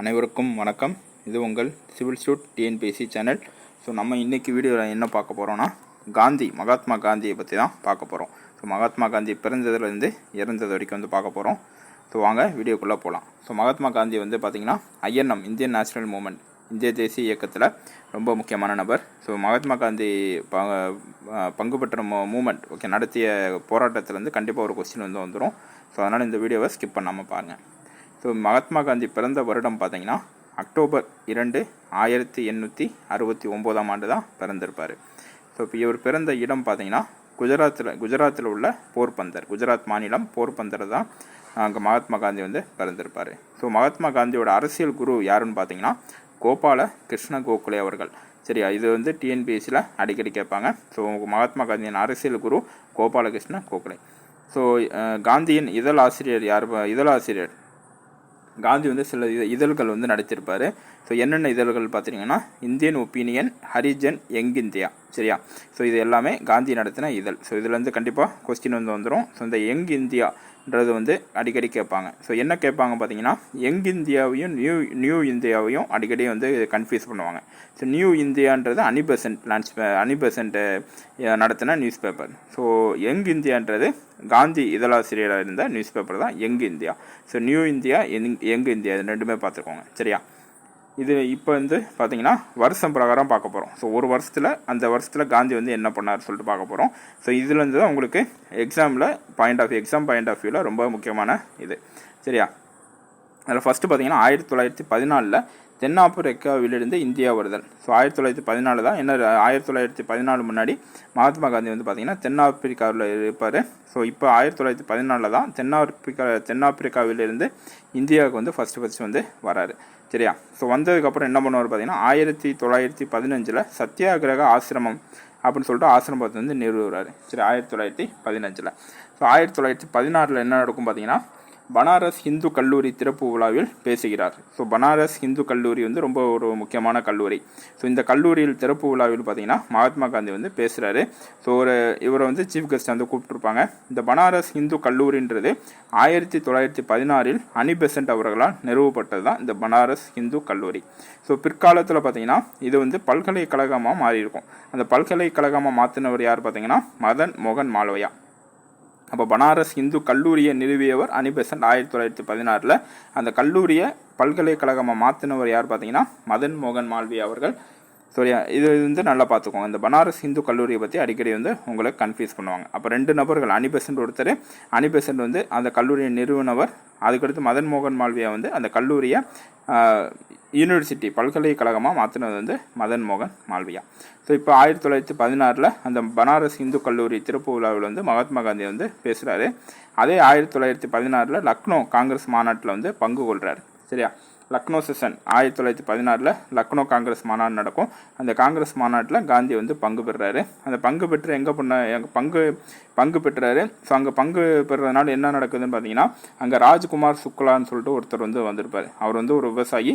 அனைவருக்கும் வணக்கம். இது உங்கள் civil suit TNPSC channel. So நம்ம இன்றைக்கி வீடியோவில் என்ன பார்க்க போகிறோன்னா காந்தி மகாத்மா காந்தியை பற்றி தான் பார்க்க போகிறோம் ஸோ மகாத்மா காந்தி பிறந்ததுலேருந்து இறந்தது வரைக்கும் வந்து பார்க்க போகிறோம் ஸோ வாங்க வீடியோக்குள்ளே போகலாம் ஸோ மகாத்மா காந்தி வந்து பார்த்திங்கன்னா ஐஎன்எம் இந்தியன் நேஷனல் மூமெண்ட் இந்திய தேசிய இயக்கத்தில் ரொம்ப முக்கியமான நபர். ஸோ மகாத்மா காந்தி பங்கு பெற்ற மூ மூமெண்ட் ஓகே நடத்திய போராட்டத்திலேருந்து கண்டிப்பாக ஒரு கொஸ்டின் வந்து வந்துடும் ஸோ அதனால் இந்த வீடியோவை ஸ்கிப் பண்ணாமல் பாருங்கள் ஸோ மகாத்மா காந்தி பிறந்த வருடம் பார்த்தீங்கன்னா அக்டோபர் இரண்டு ஆயிரத்தி எண்ணூற்றி அறுபத்தி ஒம்போதாம் ஆண்டு தான் பிறந்திருப்பார். ஸோ இப்போ இவர் பிறந்த இடம் பார்த்தீங்கன்னா குஜராத்தில் குஜராத்தில் உள்ள போர்பந்தர் குஜராத் மாநிலம் போர்பந்தர் தான் அங்கே மகாத்மா காந்தி வந்து பிறந்திருப்பார். ஸோ மகாத்மா காந்தியோட அரசியல் குரு யாருன்னு பார்த்தீங்கன்னா கோபால கிருஷ்ண கோகுலே அவர்கள். சரியா? இது வந்து டிஎன்பிஎஸ்சியில் அடிக்கடி கேட்பாங்க. ஸோ மகாத்மா காந்தியின் அரசியல் குரு கோபாலகிருஷ்ண கோகுலே. ஸோ காந்தியின் இதழ் ஆசிரியர் யார் இதழ் ஆசிரியர் காந்தி வந்து சில இத இதழ்கள் வந்து நடத்தியிருப்பார் ஸோ என்னென்ன இதழ்கள் பார்த்தீங்கன்னா Indian Opinion Harijan Young India சரியா? ஸோ இது எல்லாமே காந்தி நடத்தின இதழ். ஸோ இதுலேருந்து கண்டிப்பாக கொஸ்டின் வந்து வந்துடும் ஸோ இந்த யங் இந்தியா ன்றது வந்து அடிக்கடி கேட்பாங்க. ஸோ என்ன கேட்பாங்க பார்த்தீங்கன்னா யங் இந்தியாவையும் நியூ நியூ இந்தியாவையும் அடிக்கடி வந்து கன்ஃபியூஸ் பண்ணுவாங்க. So new இந்தியான்றது Annie Besant launch Annie Besant நடத்தின நியூஸ் பேப்பர் ஸோ யங் இந்தியான்றது காந்தி இதழாசிரியராக இருந்த நியூஸ் பேப்பர் தான் young India. So new India young young India இது ரெண்டுமே பார்த்துக்கோங்க. சரியா? இது இப்போ வந்து பார்த்தீங்கன்னா வருஷம் பிரகாரம் பார்க்க போகிறோம் ஸோ ஒரு வருஷத்தில் அந்த வருஷத்தில் காந்தி வந்து என்ன பண்ணார் சொல்லிட்டு பார்க்க போகிறோம் ஸோ இதுலேருந்து தான் உங்களுக்கு எக்ஸாமில் point of exam point of வியூவில் ரொம்ப முக்கியமான இது. சரியா? அதில் ஃபஸ்ட்டு பார்த்தீங்கன்னா ஆயிரத்தி தொள்ளாயிரத்தி பதினாலில் தென்னாப்பிரிக்காவிலிருந்து இந்தியா வருதல். ஸோ ஆயிரத்தி தொள்ளாயிரத்தி பதினாலு தான். என்ன ஆயிரத்தி தொள்ளாயிரத்தி பதினாலு முன்னாடி மகாத்மா காந்தி வந்து பார்த்திங்கன்னா தென்னாப்பிரிக்காவில் இருப்பார். ஸோ இப்போ ஆயிரத்தி தொள்ளாயிரத்தி பதினாலில் தான் தென்னாப்பிரிக்கா தென்னாப்பிரிக்காவிலிருந்து இந்தியாவுக்கு வந்து ஃபஸ்ட்டு ஃபஸ்ட்டு வந்து வராரு. சரியா? ஸோ வந்ததுக்கப்புறம் என்ன பண்ணுவார் பார்த்தீங்கன்னா ஆயிரத்தி தொள்ளாயிரத்தி பதினஞ்சில் சத்தியாகிரக ஆசிரமம் அப்படின்னு சொல்லிட்டு ஆசிரமத்தை வந்து நிறுவுறாரு. சரி ஆயிரத்தி தொள்ளாயிரத்தி பதினஞ்சில். ஸோ ஆயிரத்தி தொள்ளாயிரத்தி பதினாறில் என்ன நடக்கும் பார்த்தீங்கன்னா பனாரஸ் இந்து கல்லூரி திறப்பு விழாவில் பேசுகிறார். ஸோ பனாரஸ் இந்து கல்லூரி வந்து ரொம்ப ஒரு முக்கியமான கல்லூரி. ஸோ இந்த கல்லூரியில் திறப்பு விழாவில் பார்த்தீங்கன்னா மகாத்மா காந்தி வந்து பேசுகிறாரு ஸோ ஒரு இவரை வந்து சீஃப் கெஸ்ட் வந்து கூப்பிட்டுருப்பாங்க. இந்த பனாரஸ் இந்து கல்லூரின்றது ஆயிரத்தி தொள்ளாயிரத்தி பதினாறில் அனி பெசன்ட் அவர்களால் நிறுவப்பட்டது தான் இந்த பனாரஸ் இந்து கல்லூரி. ஸோ பிற்காலத்தில் பார்த்தீங்கன்னா இது வந்து பல்கலைக்கழகமாக மாறியிருக்கும். அந்த பல்கலைக்கழகமாக மாற்றினவர் யார் பார்த்தீங்கன்னா மதன் மோகன் மாலவையா அப்போ பனாரஸ் இந்து கல்லூரியை நிறுவியவர் அனிபெசன்ட் ஆயிரத்தி தொள்ளாயிரத்தி பதினாறில். அந்த கல்லூரியை பல்கலைக்கழகமாக மாற்றினவர் யார் பார்த்தீங்கன்னா மதன் மோகன் மால்வி அவர்கள். சரியா இது வந்து நல்லா பார்த்துக்கோங்க. இந்த பனாரஸ் இந்து கல்லூரியை பற்றி அடிக்கடி வந்து உங்களை கன்ஃபியூஸ் பண்ணுவாங்க. அப்போ ரெண்டு நபர்கள் அனிபெசன்ட் ஒருத்தர் அனிபெசன்ட் வந்து அந்த கல்லூரியின் நிறுவனவர் அதுக்கடுத்து மதன் மோகன் மால்வியா வந்து அந்த கல்லூரியை யூனிவர்சிட்டி பல்கலைக்கழகமாக மாற்றினது வந்து மதன் மோகன் மால்வியா. ஸோ இப்போ ஆயிரத்தி தொள்ளாயிரத்தி பதினாறில் அந்த பனாரஸ் இந்து கல்லூரி திறப்பு விழாவில் வந்து மகாத்மா காந்தி வந்து பேசுகிறாரு அதே ஆயிரத்தி தொள்ளாயிரத்தி பதினாறில் லக்னோ காங்கிரஸ் மாநாட்டில் வந்து பங்கு கொள்கிறார் சரியா? லக்னோ செஷன் ஆயிரத்தி தொள்ளாயிரத்தி பதினாறில் லக்னோ காங்கிரஸ் மாநாடு நடக்கும். அந்த காங்கிரஸ் மாநாட்டில் காந்தி வந்து பங்கு பெறுறாரு அந்த பங்கு பெற்று எங்கே பண்ண எங்கள் பங்கு பங்கு பெற்றாரு. ஸோ அங்கே பங்கு பெறுறதுனால என்ன நடக்குதுன்னு பார்த்தீங்கன்னா அங்கே ராஜ்குமார் சுக்லான்னு சொல்லிட்டு ஒருத்தர் வந்து வந்திருப்பார். அவர் வந்து ஒரு விவசாயி.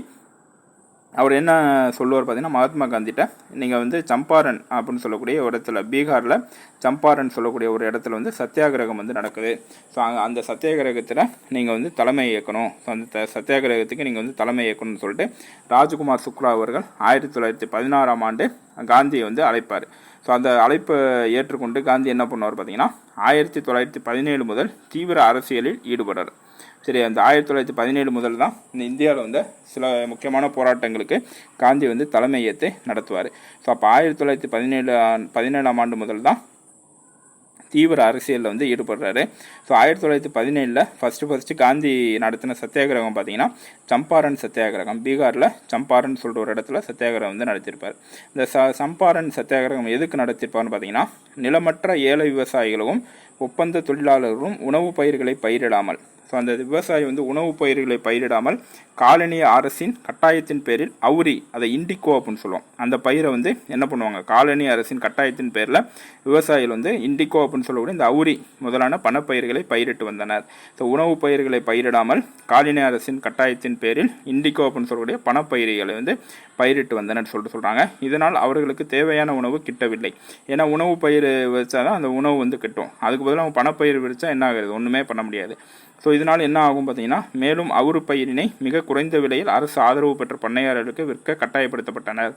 அவர் என்ன சொல்லுவார் பார்த்தீங்கன்னா மகாத்மா காந்திகிட்ட நீங்கள் வந்து சம்பாரன் அப்படின்னு சொல்லக்கூடிய ஒரு இடத்துல பீகாரில் சம்பாரன் சொல்லக்கூடிய ஒரு இடத்துல வந்து சத்தியாகிரகம் வந்து நடக்குது. ஸோ அந்த சத்தியாகிரகத்தில் நீங்கள் வந்து தலைமை இயக்கணும். ஸோ அந்த சத்தியாகிரகத்துக்கு நீங்கள் வந்து தலைமை இயக்கணும்னு சொல்லிட்டு ராஜ்குமார் சுக்லா அவர்கள் ஆயிரத்தி தொள்ளாயிரத்தி பதினாறாம் ஆண்டு காந்தியை வந்து அழைப்பார். ஸோ அந்த அழைப்பை ஏற்றுக்கொண்டு காந்தி என்ன பண்ணுவார் பார்த்தீங்கன்னா ஆயிரத்தி தொள்ளாயிரத்தி பதினேழு முதல் தீவிர அரசியலில் ஈடுபடுறார். சரி அந்த ஆயிரத்தி தொள்ளாயிரத்தி பதினேழு முதல் தான் இந்த இந்தியாவில் வந்து சில முக்கியமான போராட்டங்களுக்கு காந்தி வந்து தலைமையத்தை நடத்துவார். ஸோ அப்போ ஆயிரத்தி தொள்ளாயிரத்தி பதினேழு பதினேழாம் ஆண்டு முதல் தான் தீவிர அரசியலில் வந்து ஈடுபடுறாரு. ஸோ ஆயிரத்தி தொள்ளாயிரத்தி பதினேழில் ஃபஸ்ட்டு ஃபஸ்ட்டு காந்தி நடத்தின சத்தியாகிரகம் பார்த்தீங்கன்னா சம்பாரன் சத்தியாகிரகம். பீகாரில் சம்பாரன் சொல்கிற ஒரு இடத்துல சத்தியாகிரகம் வந்து நடத்தியிருப்பார் இந்த ச சம்பாரன் சத்தியாகிரகம் எதுக்கு நடத்தியிருப்பார்னு பார்த்தீங்கன்னா நிலமற்ற ஏழை விவசாயிகளும் ஒப்பந்த தொழிலாளர்களும் உணவு பயிர்களை பயிரிடாமல் ஸோ அந்த விவசாயி வந்து உணவு பயிர்களை பயிரிடாமல் காலனி அரசின் கட்டாயத்தின் பேரில் அவுரி அதை இண்டிகோ அப்படின்னு சொல்லுவோம். அந்த பயிரை வந்து என்ன பண்ணுவாங்க? காலனி அரசின் கட்டாயத்தின் பேரில் விவசாயிகள் வந்து இண்டிகோ அப்படின்னு சொல்லக்கூடிய இந்த அவுரி முதலான பணப்பயிர்களை பயிரிட்டு வந்தனர். ஸோ உணவு பயிர்களை பயிரிடாமல் காலனி அரசின் கட்டாயத்தின் பேரில் இண்டிகோ அப்படின்னு சொல்லக்கூடிய பணப்பயிர்களை வந்து பயிரிட்டு வந்தனர் சொல்லிட்டு சொல்கிறாங்க இதனால் அவர்களுக்கு தேவையான உணவு கிட்டவில்லை. ஏன்னா உணவு பயிர் வச்சா தான் அந்த உணவு வந்து கிட்டும். அதுக்கு பதிலாக பணப்பயிர் விரிச்சா என்ன ஆகுறது? ஒன்றுமே பண்ண முடியாது. ஸோ இதனால் என்ன ஆகும் பார்த்தீங்கன்னா மேலும் அவுரு பயிரினை மிக குறைந்த விலையில் அரசு ஆதரவு பெற்ற பண்ணையாளர்களுக்கு விற்க கட்டாயப்படுத்தப்பட்டனர்.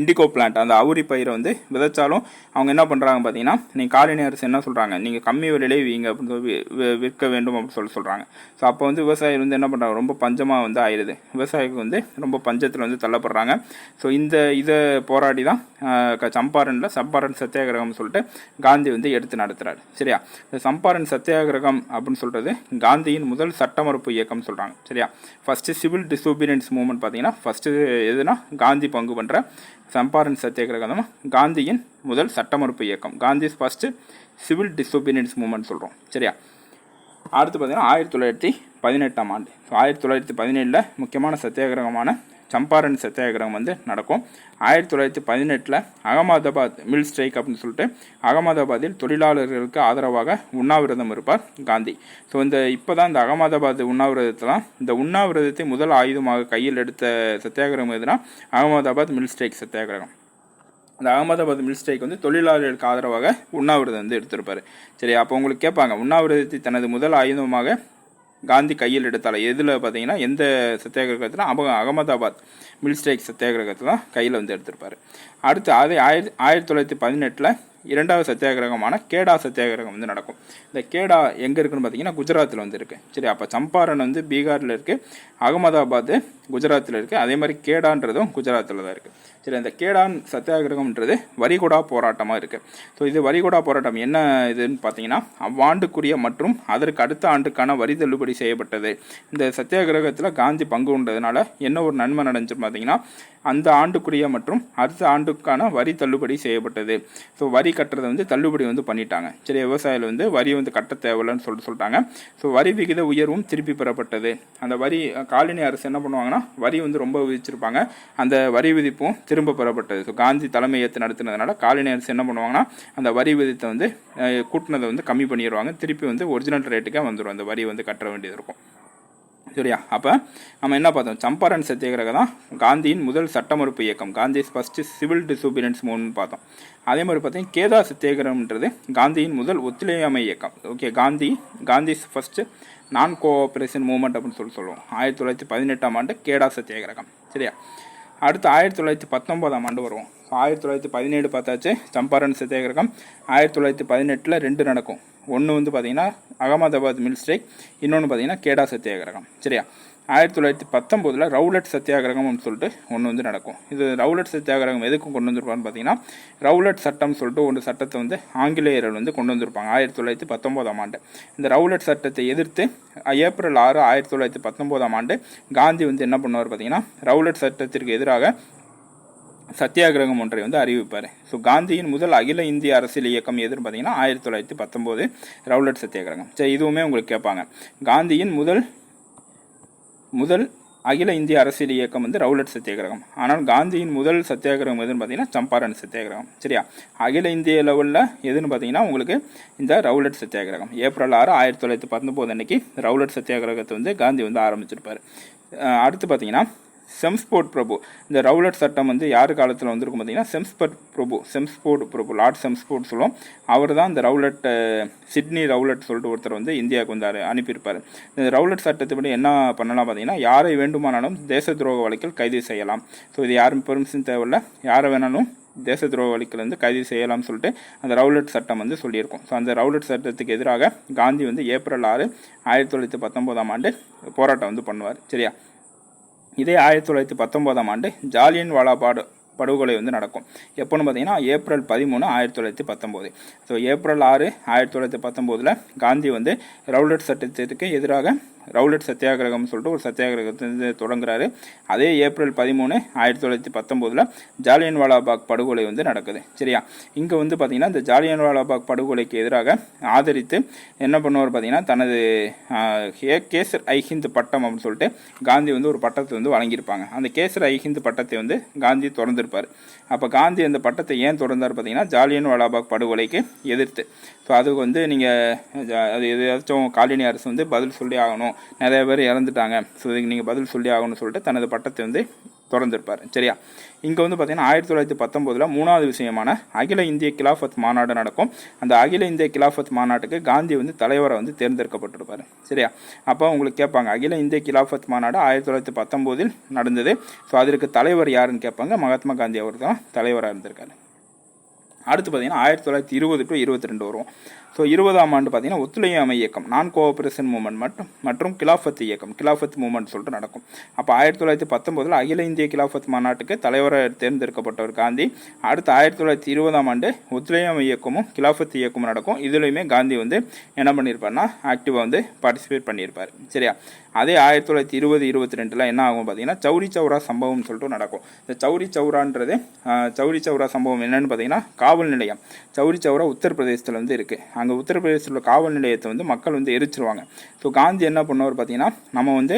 இண்டிகோ பிளான்ட் அந்த அவுரி பயிரை வந்து விதைச்சாலும் அவங்க என்ன பண்ணுறாங்க பார்த்தீங்கன்னா நீங்கள் காலனி அரசு என்ன சொல்கிறாங்க நீங்கள் கம்மி விலையிலே வீங்க அப்படின்னு சொல்லி விற்க வேண்டும் அப்படின்னு சொல்லி சொல்கிறாங்க ஸோ அப்போ வந்து விவசாயிகள் வந்து என்ன பண்ணுறாங்க ரொம்ப பஞ்சமாக வந்து ஆயிடுது. விவசாயிகள் வந்து ரொம்ப பஞ்சத்தில் வந்து தள்ளப்படுறாங்க. ஸோ இந்த இதை போராடி தான் சம்பாரனில் சம்பாரன் சத்தியாகிரகம்னு சொல்லிட்டு காந்தி வந்து எடுத்து நடத்துகிறார் சரியா? இந்த சம்பாரன் சத்தியாகிரகம் அப்படின்னு சொல்கிறது காந்தியின் முதல் சட்டமறுப்பு இயக்கம்னு இயக்கம் சொல்கிறாங்க சரியா? ஃபஸ்ட்டு சிவில் டிசோபீனியன்ஸ் மூவ்மெண்ட் பார்த்தீங்கன்னா ஃபஸ்ட்டு எதுனா காந்தி பங்கு பண்ணுற சம்பாரன் சத்தியாகிரகம் காந்தியின் முதல் சட்டமறுப்பு இயக்கம் Gandhi first civil disobedience movement சொல்கிறோம் சரியா? அடுத்து பார்த்தீங்கன்னா ஆயிரத்தி தொள்ளாயிரத்தி பதினெட்டாம் ஆண்டு. ஸோ ஆயிரத்தி தொள்ளாயிரத்தி பதினேழில் முக்கியமான சத்தியாகிரகமான சம்பாரன் சத்தியாகிரகம் வந்து நடக்கும். ஆயிரத்தி தொள்ளாயிரத்தி பதினெட்டில் அகமதாபாத் மில் ஸ்ட்ரைக் அப்படின்னு சொல்லிட்டு அகமதாபாத்தில் தொழிலாளர்களுக்கு ஆதரவாக உண்ணாவிரதம் இருப்பார் காந்தி. ஸோ இந்த இப்போ தான் இந்த அகமதாபாத் உண்ணாவிரதத்தெலாம். இந்த உண்ணாவிரதத்தை முதல் ஆயுதமாக கையில் எடுத்த சத்தியாகிரகம் எதுனா அகமதாபாத் மில் ஸ்ட்ரைக் சத்தியாகிரகம். அந்த அகமதாபாத் மில் ஸ்ட்ரைக் வந்து தொழிலாளர்களுக்கு ஆதரவாக உண்ணாவிரதம் வந்து எடுத்திருப்பார். சரி அப்போ உங்களுக்கு கேட்பாங்க உண்ணாவிரதத்தை தனது முதல் ஆயுதமாக காந்தி கையில் எடுத்தால. எதில் பார்த்தீங்கன்னா எந்த சத்தியாகிரகத்தில்? அப அகமதாபாத் மில் சத்தியாகிரகத்தில் தான் கையில் வந்து எடுத்திருப்பார். அடுத்து அதே ஆயிரத்தி ஆயிரத்தி தொள்ளாயிரத்தி பதினெட்டில் இரண்டாவது சத்தியாகிரகமான கேடா சத்தியாகிரகம் வந்து நடக்கும். இந்த கேடா எங்கே இருக்குன்னு பார்த்தீங்கன்னா குஜராத்தில் வந்து இருக்குது சரி அப்போ சம்பாரன் வந்து பீகாரில் இருக்குது அகமதாபாத் குஜராத்தில் இருக்குது அதே மாதிரி கேடான்றதும் குஜராத்தில் தான் இருக்குது சரி அந்த கேடான் சத்தியாகிரகம்ன்றது வரிகுடா போராட்டமாக இருக்குது ஸோ இது வரிகுடா போராட்டம் என்ன இதுன்னு பார்த்தீங்கன்னா அவ்வாண்டுக்குரிய மற்றும் அதற்கு அடுத்த ஆண்டுக்கான வரி தள்ளுபடி செய்யப்பட்டது. இந்த சத்தியாகிரகத்தில் காந்தி பங்கு உண்டதுனால என்ன ஒரு நன்மை நடந்துச்சு பார்த்தீங்கன்னா அந்த ஆண்டுக்குரிய மற்றும் அடுத்த ஆண்டுக்கான வரி தள்ளுபடி செய்யப்பட்டது. ஸோ வரி கட்டுறதை வந்து தள்ளுபடி வந்து பண்ணிட்டாங்க. சரி விவசாயிகள் வந்து வரி வந்து கட்ட தேவையில்லைன்னு சொல்லிட்டு சொல்லிட்டாங்க. ஸோ வரி விகித உயர்வும் திருப்பி பெறப்பட்டது. அந்த வரி காலனி அரசு என்ன பண்ணுவாங்கன்னா வரி வந்து ரொம்ப விதிச்சிருப்பாங்க. அந்த வரி விதிப்பும் திரும்ப பெறப்பட்டது. ஸோ காந்தி தலைமை ஏற்று நடத்தினதுனால காலனி அரசு என்ன பண்ணுவாங்கன்னா அந்த வரி விதத்தை வந்து கூட்டினதை வந்து கம்மி பண்ணிடுவாங்க திருப்பி வந்து ஒரிஜினல் ரேட்டுக்கே வந்துடும் அந்த வரி வந்து கட்ட வேண்டியது இருக்கும். சரியா? அப்போ நம்ம என்ன பார்த்தோம்? சம்பாரன் சத்தியாகிரகம் தான் காந்தியின் முதல் சட்டமறுப்பு இயக்கம். காந்தி ஃபஸ்ட்டு சிவில் டிசோபீனியன்ஸ் மூணுன்னு பார்த்தோம். அதே மாதிரி பார்த்தீங்கன்னா கேதா சத்தியாகிரகம்ன்றது காந்தியின் முதல் ஒத்துழையாமை இயக்கம். Okay Gandhi Gandhi first non cooperation movement அப்படின்னு சொல்லி சொல்லுவோம். ஆயிரத்தி தொள்ளாயிரத்தி பதினெட்டாம் ஆண்டு கேடா சத்தியாகிரகம். சரியா? அடுத்து ஆயிரத்தி தொள்ளாயிரத்தி பத்தொம்போதாம் ஆண்டு வருவோம். ஆயிரத்தி தொள்ளாயிரத்தி பதினேழு பார்த்தாச்சு. சம்பாரன் சத்தியாகிரகம் ஆயிரத்தி தொள்ளாயிரத்தி பதினெட்டில் ரெண்டு நடக்கும். ஒன்று வந்து பார்த்தீங்கன்னா அகமதாபாத் மில் ஸ்ட்ரைக் இன்னொன்று பார்த்தீங்கன்னா கேடா சத்தியாகிரகம் சரியா? ஆயிரத்தி தொள்ளாயிரத்தி பத்தொம்போதில் ரவுலட் சத்தியாகிரகம்னு சொல்லிட்டு ஒன்று வந்து நடக்கும். இது ரவுலட் சத்தியாகிரகம் எதுக்கும் கொண்டு வந்திருப்பான்னு பார்த்தீங்கன்னா ரவுலட் சட்டம் சொல்லிட்டு ஒரு சட்டத்தை வந்து ஆங்கிலேயர்கள் வந்து கொண்டு வந்திருப்பாங்க ஆயிரத்தி தொள்ளாயிரத்தி பத்தொம்போதாம் ஆண்டு. இந்த ரவுலட் சட்டத்தை எதிர்த்து ஏப்ரல் ஆறு ஆயிரத்தி தொள்ளாயிரத்தி பத்தொம்போதாம் ஆண்டு காந்தி வந்து என்ன பண்ணுவார் பார்த்தீங்கன்னா ரவுலட் சட்டத்திற்கு எதிராக சத்தியாகிரகம் ஒன்றை வந்து அறிவிப்பார். ஸோ காந்தியின் முதல் அகில இந்திய அரசியல் இயக்கம் எதுன்னு பார்த்தீங்கன்னா ஆயிரத்தி தொள்ளாயிரத்தி பத்தொம்போது ரவுலட் சத்தியாகிரகம். சரி இதுவுமே உங்களுக்கு கேட்பாங்க காந்தியின் முதல் முதல் அகில இந்திய அரசியல் இயக்கம் வந்து ரவுலட் சத்தியாகிரகம். ஆனால் காந்தியின் முதல் சத்தியாகிரகம் எதுன்னு பார்த்தீங்கன்னா சம்பாரண் சத்தியாகிரகம். சரியா? அகில இந்திய லெவலில் எதுன்னு பார்த்தீங்கன்னா உங்களுக்கு இந்த ரவுலட் சத்தியாகிரகம். ஏப்ரல் ஆறு ஆயிரத்தி தொள்ளாயிரத்தி பத்தொம்போது அன்னைக்கு ரவுலட் சத்தியாகிரகத்தை வந்து காந்தி வந்து ஆரம்பிச்சிருப்பார். அடுத்து பார்த்தீங்கன்னா செம்ஸ்போர்ட் பிரபு இந்த ரவுலட் சட்டம் வந்து யார் காலத்தில் வந்திருக்கும் பார்த்தீங்கன்னா செம்ஸ்பட் பிரபு செம்ஸ்போர்ட் பிரபு லார்ட் செம்ஸ்போர்ட் சொல்லுவோம். அவர் தான் இந்த ரவுலட் சிட்னி ரவுலட் சொல்லிட்டு ஒருத்தர் வந்து இந்தியாவுக்கு வந்து அனுப்பியிருப்பார். இந்த ரவுலட் சட்டத்தைப்படி என்ன பண்ணலாம் பார்த்தீங்கன்னா யாரை வேண்டுமானாலும் தேச துரோக வழக்கில் கைது செய்யலாம். ஸோ இது யாரும் பெருமிஷன் தேவையில்ல. யாரை வேணாலும் தேச துரோக வழக்கிலிருந்து வந்து கைது செய்யலாம்னு சொல்லிட்டு அந்த ரவுலட் சட்டம் வந்து சொல்லியிருக்கோம். ஸோ அந்த ரவுலட் சட்டத்துக்கு எதிராக காந்தி வந்து ஏப்ரல் ஆறு ஆயிரத்தி தொள்ளாயிரத்தி பத்தொம்போதாம் ஆண்டு போராட்டம் வந்து பண்ணுவார். சரியா? இதே ஆயிரத்தி தொள்ளாயிரத்தி பத்தொம்போதாம் ஆண்டு ஜாலியன் வாலாபாடு படுகொலை வந்து நடக்கும். எப்போன்னு பார்த்தீங்கன்னா ஏப்ரல் பதிமூணு ஆயிரத்தி தொள்ளாயிரத்தி பத்தொம்போது ஸோ ஏப்ரல் ஆறு ஆயிரத்தி தொள்ளாயிரத்தி பத்தொம்போதில் காந்தி வந்து ரவுலட் சட்டத்திற்கு எதிராக ரவுலட் சத்தியாகிரகம் சொல்லிட்டு ஒரு சத்தியாகிரகத்தை வந்து தொடங்குறாரு. அதே ஏப்ரல் பதிமூணு ஆயிரத்தி தொள்ளாயிரத்தி பத்தொம்போதில் ஜாலியன் வாலாபாக் படுகொலை வந்து நடக்குது. சரியா? இங்கே வந்து பார்த்தீங்கன்னா இந்த ஜாலியன் வாலாபாக் படுகொலைக்கு எதிராக ஆதரித்து என்ன பண்ணுவார் பார்த்தீங்கன்னா தனது கேசர் ஐஹிந்த் பட்டம் அப்படின்னு சொல்லிட்டு காந்தி வந்து ஒரு பட்டத்தை வந்து வழங்கியிருப்பாங்க. அந்த கேசர் ஐஹிந்த் பட்டத்தை வந்து காந்தி திறந்திருப்பார். அப்போ காந்தி அந்த பட்டத்தை ஏன் திறந்தார் பார்த்தீங்கன்னா ஜாலியன் வாலாபாக் படுகொலைக்கு எதிர்த்து. ஸோ அதுக்கு வந்து நீங்கள் அது எதாச்சும் காலனி அரசு வந்து பதில் சொல்லி ஆகணும். நிறைய பேர் இறந்துட்டாங்க. ஸோ இதுக்கு நீங்கள் பதில் சொல்லி ஆகணும்னு சொல்லிட்டு தனது பட்டத்தை வந்து திறந்திருப்பார். சரியா? இங்கே வந்து பார்த்தீங்கன்னா ஆயிரத்தி தொள்ளாயிரத்தி பத்தொம்போதில் மூணாவது விஷயமான அகில இந்திய கிலாஃபத் மாநாடு நடக்கும். அந்த அகில இந்திய கிலாஃபத் மாநாட்டுக்கு காந்தி வந்து தலைவரை வந்து தேர்ந்தெடுக்கப்பட்டிருப்பார். சரியா? அப்போ உங்களுக்கு கேட்பாங்க அகில இந்திய கிலாஃபத் மாநாடு ஆயிரத்தி தொள்ளாயிரத்தி பத்தொம்போதில் நடந்தது. ஸோ அதற்கு தலைவர் யாருன்னு கேட்பாங்க மகாத்மா காந்தி அவர் தான் தலைவராக இருந்திருக்காரு. அடுத்து பார்த்தீங்கன்னா ஆயிரத்தி தொள்ளாயிரத்தி இருபது டு இருபத்தி ரெண்டு வரும். ஸோ இருபதாம் ஆண்டு பார்த்தீங்கன்னா ஒத்துழையாமை இயக்கம் நான் கோஆபரேஷன் மூமெண்ட் மற்றும் மற்றும் கிலாஃபத் இயக்கம் கிலாஃபத் மூமெண்ட் சொல்லிட்டு நடக்கும். அப்போ ஆயிரத்தி தொள்ளாயிரத்தி பத்தொம்போதில் அகில இந்திய கிலாஃபத் மாநாட்டுக்கு தலைவராக தேர்ந்தெடுக்கப்பட்டவர் காந்தி. அடுத்து ஆயிரத்தி தொள்ளாயிரத்தி இருபதாம் ஆண்டு ஒத்துழையாமை இயக்கமும் கிலாஃபத் இயக்கமும் நடக்கும். இதுலையுமே காந்தி வந்து என்ன பண்ணியிருப்பார்னா ஆக்டிவாக வந்து பார்ட்டிசிபேட் பண்ணியிருப்பார் சரியா? அதே ஆயிரத்தி தொள்ளாயிரத்தி இருபது இருபத்தி ரெண்டில் என்ன ஆகும் பார்த்தீங்கன்னா சௌரி சௌரா சம்பவம் சொல்லிட்டு நடக்கும். இந்த சௌரி சௌரான்றது சௌரி சௌரா சம்பவம் என்னென்னு பார்த்தீங்கன்னா காவல் நிலையம். சௌரி சௌரா உத்தரப்பிரதேசத்தில் வந்து இருக்குது அங்கே உத்தரப்பிரதேசத்தில் உள்ள காவல் நிலையத்தை வந்து மக்கள் வந்து எரிச்சிருவாங்க. ஸோ காந்தி என்ன பண்ணுவார் பார்த்தீங்கன்னா நம்ம வந்து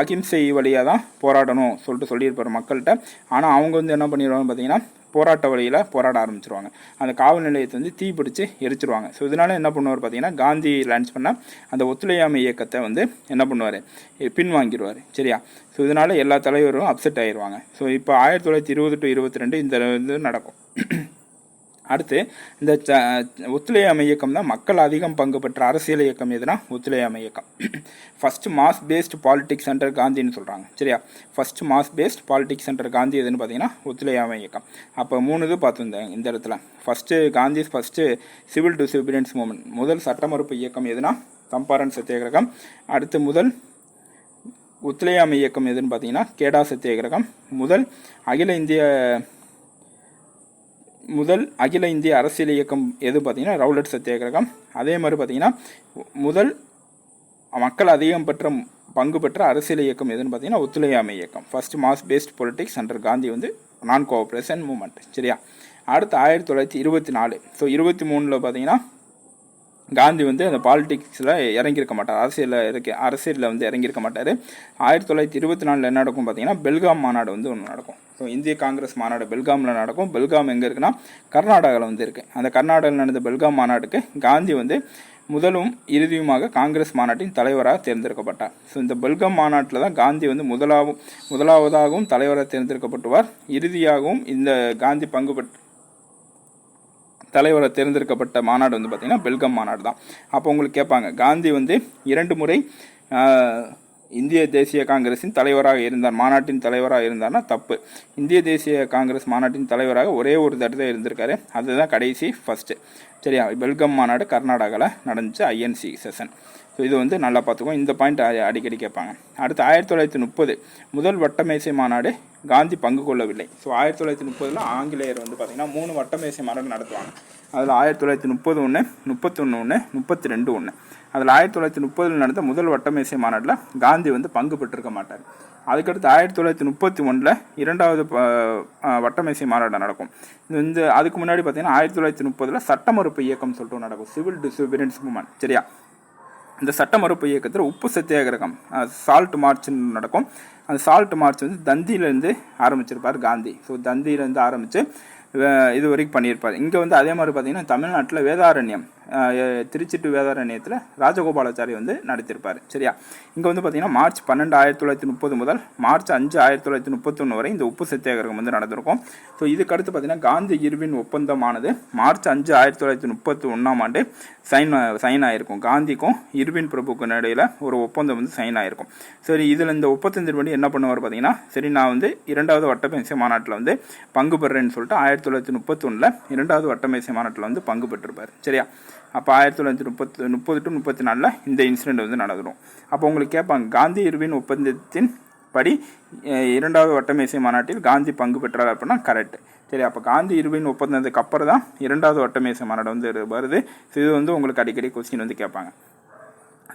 அகிம்சை வழியாக தான் போராடணும் சொல்லிட்டு சொல்லியிருப்பார் மக்கள்கிட்ட. ஆனால் அவங்க வந்து என்ன பண்ணிடுவாங்க பார்த்தீங்கன்னா போராட்ட வழியில் போராட ஆரம்பிச்சிருவாங்க. அந்த காவல் நிலையத்தை வந்து தீப்பிடிச்சு எரிச்சிருவாங்க. ஸோ இதனால என்ன பண்ணுவார் பார்த்தீங்கன்னா காந்தி லான்ச் பண்ண அந்த ஒத்துழையாமை இயக்கத்தை வந்து என்ன பண்ணுவார்? பின்வாங்கிடுவார். சரியா? ஸோ இதனால எல்லா தலைவரும் அப்செட் ஆயிடுவாங்க ஸோ இப்போ ஆயிரத்தி தொள்ளாயிரத்தி இருபது டு இருபத்தி ரெண்டு இந்த இது நடக்கும். அடுத்து இந்த ச ஒத்துழையாமை இயக்கம் தான் மக்கள் அதிகம் பங்கு பெற்ற அரசியல் இயக்கம் எதுனா? ஒத்துழையாமை இயக்கம். First mass based politics centre காந்தின்னு சொல்கிறாங்க சரியா? First mass based politics centre Gandhi எதுன்னு பார்த்தீங்கன்னா ஒத்துழையாமை இயக்கம். அப்போ மூணு இது பார்த்துருந்தேன் இந்த இடத்துல. First Gandhi first civil disobedience movement முதல் சட்டமறுப்பு இயக்கம் எதுனா? தம்பாரன் சத்தியாகிரகம். அடுத்து முதல் ஒத்துழையாமை இயக்கம் எதுன்னு பார்த்தீங்கன்னா கேடா சத்தியாகிரகம். முதல் அகில இந்திய முதல் அகில இந்திய அரசியல் இயக்கம் எது பார்த்தீங்கன்னா ரவுலட் சத்தியாகிரகம். அதே மாதிரி பார்த்தீங்கன்னா முதல் மக்கள் அதிகம் பெற்ற பங்கு பெற்ற அரசியல் இயக்கம் எதுன்னு பார்த்தீங்கன்னா ஒத்துழையாமை இயக்கம். First mass based politics under Gandhi வந்து நான் கோஆப்ரேஷன் மூமெண்ட் சரியா? அடுத்து ஆயிரத்தி தொள்ளாயிரத்தி இருபத்தி நாலு. ஸோ இருபத்தி மூணில் பார்த்தீங்கன்னா காந்தி வந்து அந்த பாலிடிக்ஸில் இறங்கியிருக்க மாட்டார். அரசியலில் இருக்க அரசியலில் வந்து இறங்கியிருக்க மாட்டார். ஆயிரத்தி தொள்ளாயிரத்தி இருபத்தி நாலில் என்ன நடக்கும் பார்த்தீங்கன்னா பெல்காம் மாநாடு வந்து ஒன்று நடக்கும். ஸோ இந்திய காங்கிரஸ் மாநாடு பெல்காமில் நடக்கும். பெல்காம் எங்கே இருக்குன்னா கர்நாடகாவில் வந்து இருக்குது அந்த கர்நாடகாவில் நடந்த பெல்காம் மாநாட்டுக்கு காந்தி வந்து முதலும் இறுதியுமாக காங்கிரஸ் மாநாட்டின் தலைவராக தேர்ந்தெடுக்கப்பட்டார். ஸோ இந்த பெல்காம் மாநாட்டில் தான் காந்தி வந்து முதலாவும் முதலாவதாகவும் தலைவராக தேர்ந்தெடுக்கப்பட்டுவார். இறுதியாகவும் இந்த காந்தி பங்கு பெற்ற தலைவரை தேர்ந்தெடுக்கப்பட்ட மாநாடு வந்து பார்த்திங்கன்னா பெல்கம் மாநாடு தான் அப்போ உங்களுக்கு கேட்பாங்க காந்தி வந்து இரண்டு முறை இந்திய தேசிய காங்கிரஸின் தலைவராக இருந்தார். மாநாட்டின் தலைவராக இருந்தார்னா தப்பு. இந்திய தேசிய காங்கிரஸ் மாநாட்டின் தலைவராக ஒரே ஒரு தடவை இருந்திருக்காரு. அதுதான் கடைசி ஃபஸ்ட்டு சரியா? பெல்கம் மாநாடு கர்நாடகாவில் நடந்துச்சு ஐஎன்சி செஷன் ஸோ இது வந்து நல்லா பார்த்துக்கோ இந்த பாயிண்ட் அடிக்கடி கேட்பாங்க. அடுத்து ஆயிரத்தி தொள்ளாயிரத்தி முப்பது. முதல் வட்டமேசை மாநாடு காந்தி பங்கு கொள்ளவில்லை. ஸோ ஆயிரத்தி தொள்ளாயிரத்தி முப்பதில் ஆங்கிலேயர் வந்து பார்த்திங்கன்னா மூணு வட்டமேசை மாநாடு நடத்துவாங்க. அதில் ஆயிரத்தி தொள்ளாயிரத்தி முப்பது ஒன்று முப்பத்தொன்று ஒன்று முப்பத்தி ரெண்டு ஒன்று அதில் ஆயிரத்தி தொள்ளாயிரத்தி முப்பதில் நடந்த முதல் வட்டமேசை மாநாட்டில் காந்தி வந்து பங்கு பெற்றிருக்க மாட்டார். அதுக்கடுத்து ஆயிரத்தி தொள்ளாயிரத்தி முப்பத்தி ஒன்றில் இரண்டாவது வட்டமேசை மாநாடு நடக்கும். இந்த அதுக்கு முன்னாடி பார்த்தீங்கன்னா ஆயிரத்தி தொள்ளாயிரத்தி முப்பதில் சட்ட மறுப்பு இயக்கம் சொல்லிட்டு நடக்கும். சிவில் டிசபிலியன்ஸ் மூமெண்ட் சரியா? இந்த சட்ட மறுப்பு இயக்கத்தில் உப்பு சத்தியாகிரகம் சால்ட் மார்ச்னு நடக்கும். அந்த சால்ட் மார்ச் வந்து தந்தியிலேருந்து ஆரம்பிச்சிருப்பார் காந்தி. ஸோ தந்தியிலேருந்து ஆரம்பித்து இது வரைக்கும் பண்ணியிருப்பார். இங்கே வந்து அதே மாதிரி பார்த்தீங்கன்னா தமிழ்நாட்டில் வேதாரண்யம் திருச்சிட்டு திருச்சி டு வேதாரண்யத்தில் ராஜகோபாலாச்சாரி வந்து நடத்தியிருப்பார் சரியா? இங்கே வந்து பார்த்தீங்கன்னா மார்ச் பன்னெண்டு ஆயிரத்தி தொள்ளாயிரத்தி முப்பது முதல் மார்ச் அஞ்சு ஆயிரத்தி தொள்ளாயிரத்தி முப்பத்தொன்று வரை இந்த உப்பு சத்தியாகிரகம் வந்து நடந்திருக்கும். ஸோ இதுக்கடுத்து பார்த்தீங்கன்னா காந்தி இர்வின் ஒப்பந்தமானது மார்ச் அஞ்சு ஆயிரத்தி தொள்ளாயிரத்தி முப்பத்தி ஒன்றாம் ஆண்டு சைன் சைன் ஆகிருக்கும் காந்திக்கும் இர்வின் பிரபுக்கும் இடையில் ஒரு ஒப்பந்தம் வந்து சைன் ஆகிருக்கும் சரி இதில் இந்த ஒப்பந்தத்தின்படி என்ன பண்ணுவார் பார்த்தீங்கன்னா சரி நான் வந்து இரண்டாவது வட்டமேசை மாநாட்டில் வந்து பங்கு பெறுறேன்னு சொல்லிட்டு ஆயிரத்தி தொள்ளாயிரத்தி முப்பத்தொன்னில் இரண்டாவது வட்டமேசை மாநாட்டில் வந்து பங்கு பெற்றிருப்பார். சரியா? அப்போ ஆயிரத்தி தொள்ளாயிரத்தி முப்பத்து முப்பது டு முப்பத்தி நாலில் இந்த இன்சிடென்ட் வந்து நடந்துடும் அப்போ உங்களுக்கு கேட்பாங்க காந்தி இருவின் ஒப்பந்தத்தின் படி இரண்டாவது வட்டமேசை மாநாட்டில் காந்தி பங்கு பெற்றார் அப்படின்னா கரெக்ட் சரி அப்போ காந்தி இருவின் ஒப்பந்தத்துக்கு அப்புறம் தான் இரண்டாவது வட்டமேசை மாநாடு வந்து வருது. இது வந்து உங்களுக்கு அடிக்கடி கொஸ்டின் வந்து கேட்பாங்க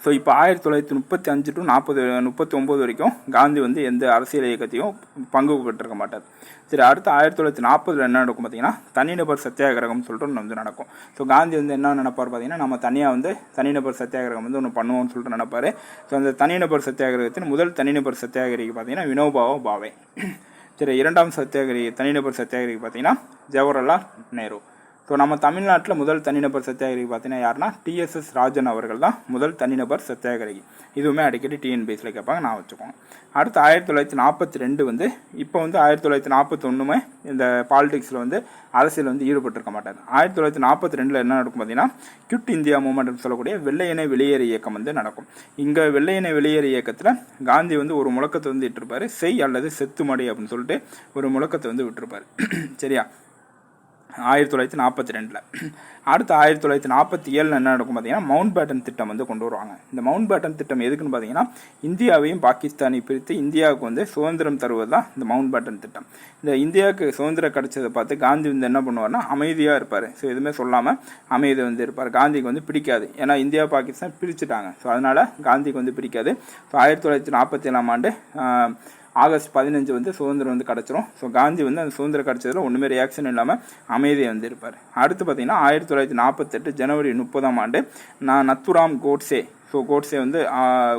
ஸோ இப்போ ஆயிரத்தி தொள்ளாயிரத்தி முப்பத்தி அஞ்சு டு நாற்பது முப்பத்தி ஒம்பது வரைக்கும் காந்தி வந்து எந்த அரசியல் இயக்கத்தையும் பங்கு பெற்றிருக்க மாட்டார். சரி அடுத்து ஆயிரத்தி தொள்ளாயிரத்தி நாற்பதில் என்ன நடக்கும் பார்த்தீங்கன்னா தனிநபர் சத்தியாகிரகம் சொல்லிட்டு ஒன்று வந்து நடக்கும். ஸோ காந்தி வந்து என்ன நினைப்பார் பார்த்தீங்கன்னா நம்ம தனியாக வந்து தனிநபர் சத்தியாகிரகம் வந்து ஒன்று பண்ணுவோம்னு சொல்லிட்டு நினைப்பார். ஸோ அந்த தனிநபர் சத்தியாகிரகத்தின் முதல் தனிநபர் சத்தியாகிரகி பார்த்தீங்கன்னா வினோபாவோ பாவே. சரி இரண்டாம் சத்தியாகிரகி தனிநபர் சத்தியாகிரகி பார்த்தீங்கன்னா ஜவஹர்லால் நேரு. ஸோ நம்ம தமிழ்நாட்டில் முதல் தனிநபர் சத்தியாகிரகி பார்த்தீங்கன்னா யாருன்னா டிஎஸ்எஸ் ராஜன் அவர்கள் தான் முதல் தனிநபர் சத்தியாகிரகி இதுவுமே அடிக்கடி டிஎன்பிஎஸ்சியில் கேட்பாங்க. நான் வச்சுக்கோங்க அடுத்து ஆயிரத்தி தொள்ளாயிரத்தி நாற்பத்தி ரெண்டு வந்து இப்போ வந்து ஆயிரத்தி தொள்ளாயிரத்தி நாற்பத்தொன்னுமே இந்த பாலிடிக்ஸில் வந்து அரசியல் வந்து ஈடுபட்டிருக்க மாட்டார். ஆயிரத்தி தொள்ளாயிரத்தி நாற்பத்தி ரெண்டில் என்ன நடக்கும் பார்த்தீங்கன்னா கியூட் இந்தியா மூமெண்ட்னு சொல்லக்கூடிய வெள்ளையனை வெளியேறு இயக்கம் வந்து நடக்கும். இங்கே வெள்ளையனை வெளியேறு இயக்கத்தில் காந்தி வந்து ஒரு முழக்கத்தை வந்து இட்டிருப்பாரு. செய் அல்லது செத்துமடை அப்படின்னு சொல்லிட்டு ஒரு முழக்கத்தை வந்து விட்டுருப்பார். சரியா? ஆயிரத்தி தொள்ளாயிரத்தி நாற்பத்தி ரெண்டில். அடுத்து ஆயிரத்தி தொள்ளாயிரத்தி நாற்பத்தி ஏழில் என்ன நடக்கும் பார்த்தீங்கன்னா மவுண்ட் பேட்டன் திட்டம் வந்து கொண்டு வருவாங்க. இந்த மவுண்ட் பேட்டன் திட்டம் எதுக்குன்னு பார்த்தீங்கன்னா இந்தியாவையும் பாகிஸ்தானையும் பிரித்து இந்தியாவுக்கு வந்து சுதந்திரம் தருவது தான் இந்த மவுண்ட் பேட்டன் திட்டம். இந்த இந்தியாவுக்கு சுதந்திரம் கிடைச்சதை பார்த்து காந்தி வந்து என்ன பண்ணுவார்னா அமைதியாக இருப்பார். ஸோ எதுவுமே சொல்லாமல் அமைதி வந்து இருப்பார். காந்திக்கு வந்து பிடிக்காது. ஏன்னா இந்தியா பாகிஸ்தான் பிரிச்சுட்டாங்க. ஸோ அதனால் காந்திக்கு வந்து பிடிக்காது. ஸோ ஆயிரத்தி தொள்ளாயிரத்தி நாற்பத்தி ஏழாம் ஆண்டு ஆகஸ்ட் பதினஞ்சு வந்து சுதந்திரம் வந்து கிடச்சிரும். ஸோ காந்தி வந்து அந்த சுதந்திரம் கிடச்சதில் ஒன்றுமே ரியாக்ஷன் இல்லாமல் அமைதியாக வந்து இருப்பார் அடுத்து பார்த்தீங்கன்னா ஆயிரத்தி தொள்ளாயிரத்தி நாற்பத்தெட்டு ஜனவரி முப்பதாம் ஆண்டு நான் நத்துராம் கோட்ஸே. ஸோ கோட்ஸே வந்து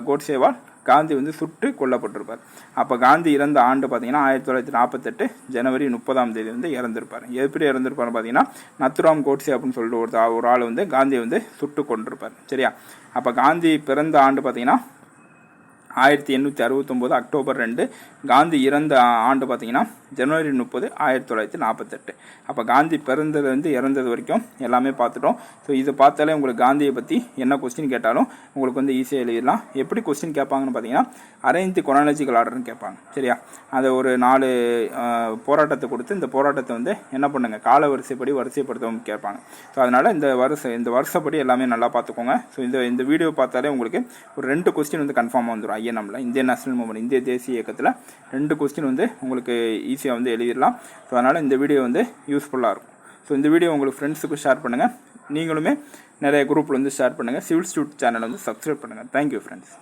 கோட்ஸேவால் காந்தி வந்து சுட்டு கொல்லப்பட்டிருப்பார். அப்போ காந்தி இறந்த ஆண்டு பார்த்தீங்கன்னா ஆயிரத்தி தொள்ளாயிரத்தி நாற்பத்தெட்டு ஜனவரி முப்பதாம் தேதி வந்து இறந்திருப்பார். எப்படி இறந்திருப்பார் பார்த்தீங்கன்னா நத்துராம் கோட்ஸே அப்படின்னு சொல்லிட்டு ஒரு ஒரு ஆள் வந்து காந்தியை வந்து சுட்டு கொண்டிருப்பார் சரியா? அப்போ காந்தி பிறந்த ஆண்டு பார்த்தீங்கன்னா ஆயிரத்தி எண்ணூற்றி அறுபத்தொம்போது அக்டோபர் ரெண்டு காந்தி இறந்த ஆண்டு பார்த்தீங்கன்னா ஜனவரி முப்பது ஆயிரத்தி தொள்ளாயிரத்தி நாற்பத்தெட்டு. அப்போ காந்தி பிறந்ததுலேருந்து இறந்தது வரைக்கும் எல்லாமே பார்த்துட்டோம். ஸோ இதை பார்த்தாலே உங்களுக்கு காந்தியை பற்றி என்ன கொஸ்டின் கேட்டாலும் உங்களுக்கு வந்து ஈஸியாக எழுதிடலாம். எப்படி கொஸ்டின் கேட்பாங்கன்னு பார்த்தீங்கன்னா அரேஞ்ச் கொனாலஜிக்கல் ஆர்டர்னு கேட்பாங்க. சரியா? அதை ஒரு நாலு போராட்டத்தை கொடுத்து இந்த போராட்டத்தை வந்து என்ன பண்ணுங்க? கால வரிசைப்படி வரிசைப்படுத்தவும் கேட்பாங்க. ஸோ அதனால் இந்த வருஷம் இந்த வருஷப்படி எல்லாமே நல்லா பார்த்துக்கோங்க. ஸோ இந்த இந்த வீடியோ பார்த்தாலே உங்களுக்கு ஒரு ரெண்டு கொஸ்டின் வந்து கன்ஃபார்மாக வந்துடும் ஐஎன்எம்ல இந்திய நேஷனல் மூமெண்ட் இந்திய தேசிய இயக்கத்தில் ரெண்டு கொஸ்டின் வந்து உங்களுக்கு ஈஸியாக வந்து எழுதிடலாம். ஸோ அதனால் இந்த வீடியோ வந்து யூஸ்ஃபுல்லாக இருக்கும். ஸோ இந்த வீடியோ உங்களுக்கு ஃப்ரெண்ட்ஸுக்கு ஷேர் பண்ணுங்கள் நீங்களுமே நிறைய குரூப்பில் வந்து ஷேர் பண்ணுங்கள் சிவில் ஸ்டூட் சேனலை வந்து சப்ஸ்கிரைப் பண்ணுங்கள் தேங்க்யூ ஃப்ரெண்ட்ஸ்